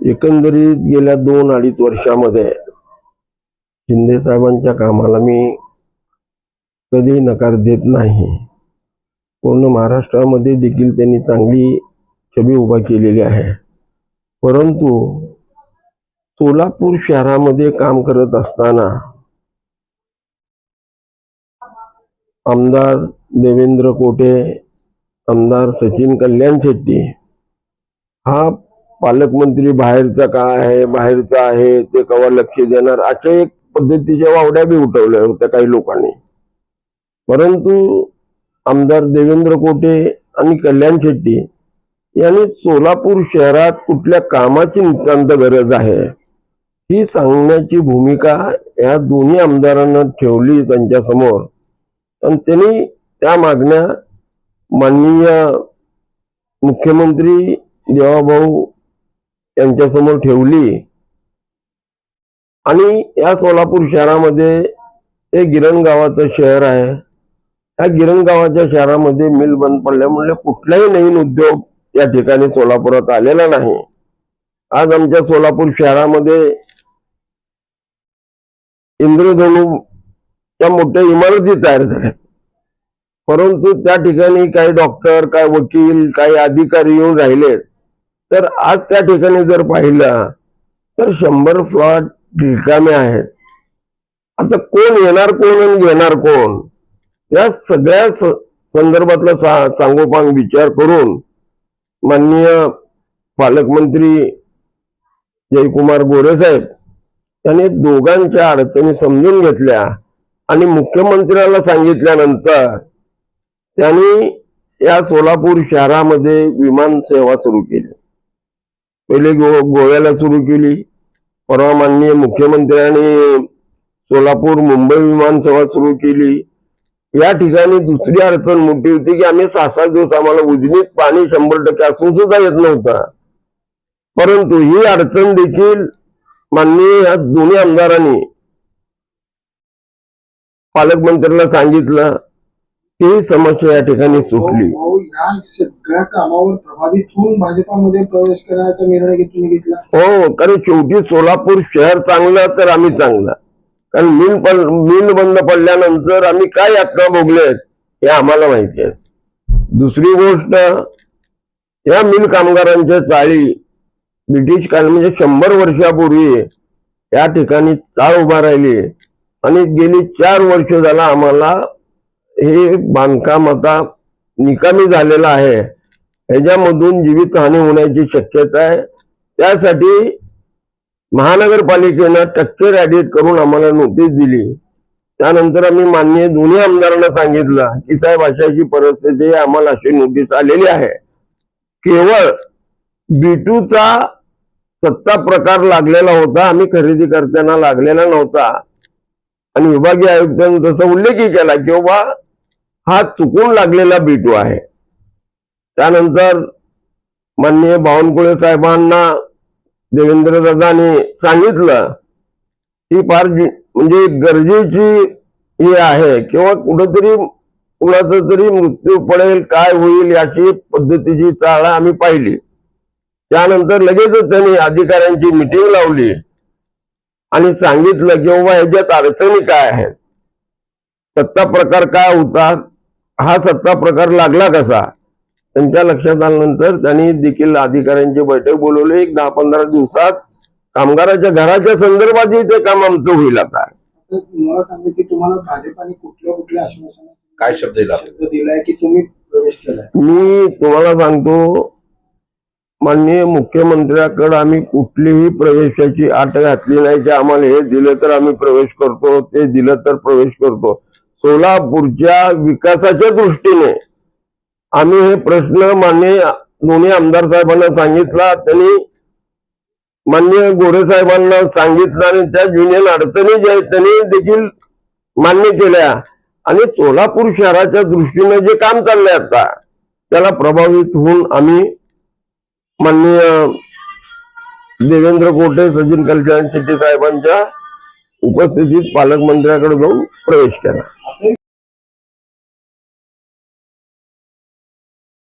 एकंदरीत गेल्या दोन अडीच वर्षामध्ये शिंदे साहेबांच्या कामाला मी कधी नकार देत नाही. पूर्ण महाराष्ट्रामध्ये देखील त्यांनी चांगली छबी उभा केलेली आहे. परंतु सोलापूर शहरामध्ये काम करत असताना आमदार देवेंद्र कोटे आमदार सचिन कल्याण शेट्टी हा पालकमंत्री बाहेरचा का आहे बाहेरचा आहे ते कवा लक्ष देणार? अशा एक पद्धतीच्या वावड्या बी उठवल्या होत्या काही लोकांनी. परंतु आमदार देवेंद्र कोटे आणि कल्याण शेट्टी यांनी सोलापूर शहरात कुठल्या कामाची नितांत गरज आहे ही सांगण्याची भूमिका या दोन्ही आमदारांना ठेवली त्यांच्यासमोर आणि त्यांनी त्या मागण्या माननीय मुख्यमंत्री देवाभाऊ यांच्यासमोर ठेवली. आणि या सोलापूर शहरामध्ये हे गिरण गावाचं शहर आहे. या गिरणगावाच्या शहरामध्ये मिल बंद पडल्यामुळे कुठलाही नवीन उद्योग या ठिकाणी सोलापुरात आलेला नाही. आज आमच्या सोलापूर शहरामध्ये इंद्रधनूच्या मोठ्या इमारती तयार झाल्या परंतु त्या ठिकाणी काही डॉक्टर काय वकील काही अधिकारी येऊन राहिलेत. तर आज त्या ठिकाणी जर पाहिलं तर शंभर फ्लॉट रिकामे आहेत. आता कोण येणार कोण आणि घेणार कोण? त्या सगळ्या संदर्भातला सा- सांगोपांग विचार करून माननीय पालकमंत्री जयकुमार गोरे साहेब यांनी दोघांच्या अडचणी समजून घेतल्या आणि मुख्यमंत्र्याला सांगितल्यानंतर त्यांनी या सोलापूर शहरामध्ये विमान सेवा सुरू केली. पहिले गो गोव्याला सुरू केली. परवा माननीय मुख्यमंत्र्यांनी सोलापूर मुंबई विमान सेवा सुरू केली. या ठिकाणी दुसरी अडचण मोठी होती की आम्ही सहा सात दिवस आम्हाला उजनीत पाणी शंभर टक्के असून सुद्धा येत नव्हतं. परंतु ही अडचण देखील माननीय या दोन्ही आमदारांनी पालकमंत्र्याला सांगितलं. ती समस्या या ठिकाणी सुटली. या सगळ्या कामावर प्रभावित होऊन भाजपामध्ये प्रवेश करण्याचा निर्णय तुम्ही घेतला. हो कारण शेवटी सोलापूर शहर चांगलं तर आम्ही चांगलं. कारण मिल पण मिल बंद पडल्यानंतर आम्ही काय यातना आहेत हे आम्हाला माहिती आहे. दुसरी गोष्ट या मिल कामगारांच्या चाळी ब्रिटिश काळ म्हणजे शंभर वर्षापूर्वी या ठिकाणी चाळ उभा राहिली आणि गेली चार वर्ष झाला आम्हाला हे बांधकाम आता निकामी झालेलं आहे. ह्याच्यामधून जीवितहानी होण्याची शक्यता आहे. त्यासाठी महानगरपालिकेनं टक्के ऍडिट करून आम्हाला नोटीस दिली. त्यानंतर आम्ही मान्य दोन्ही आमदारांना सांगितलं की साहेब अशाची परिस्थिती आम्हाला अशी नोटीस आलेली आहे. केवळ बिटूचा सत्ता प्रकार लागलेला होता आम्ही खरेदी करताना लागलेला नव्हता. आणि विभागीय आयुक्तांनी तसा उल्लेखही केला की बाबा हा चुकून लागलेला बिटू आहे. त्यानंतर माननीय बावनकुळे साहेबांना देवेंद्र दादांनी सांगितलं ही फार म्हणजे गरजेची ही आहे. किंवा कुठंतरी कुणाचा तरी मृत्यू पडेल काय होईल याची पद्धतीची चाळ आम्ही पाहिली. त्यानंतर लगेचच त्यांनी अधिकाऱ्यांची मिटिंग लावली आणि सांगितलं की बाबा ह्याच्यात अडचणी काय आहेत? सत्ता प्रकार काय होता? हा सत्ता प्रकार लागला कसा? त्यांच्या लक्षात आल्यानंतर त्यांनी देखील अधिकाऱ्यांची बैठक बोलवली. एक दहा पंधरा दिवसात कामगाराच्या घराच्या संदर्भातही ते काम आमचं होईल आता. मला सांगा की तुम्हाला भाजपाने कुठल्या कुठल्या आश्वासन काय शब्द दिला? शब्द दिलाय की तुम्ही प्रवेश केलाय? मी तुम्हाला सांगतो माननीय मुख्यमंत्र्याकडे आम्ही कुठलीही प्रवेशाची आट घातली नाही की आम्हाला हे दिलं तर आम्ही प्रवेश करतो ते दिलं तर प्रवेश करतो. सोलापूरच्या विकासाच्या दृष्टीने आम्ही हे प्रश्न माननीय दोन्ही आमदार साहेबांना सांगितला त्यांनी माननीय गोरे साहेबांना सांगितलं आणि त्या युनियन अडचणी ज्या आहेत त्यांनी देखील मान्य केल्या. आणि सोलापूर शहराच्या दृष्टीने जे काम चाललंय आता त्याला प्रभावित होऊन आम्ही माननीय देवेंद्र कोटे सचिन कल्याण शेट्टी साहेबांच्या उपस्थितीत पालकमंत्र्याकडे जाऊन प्रवेश केला.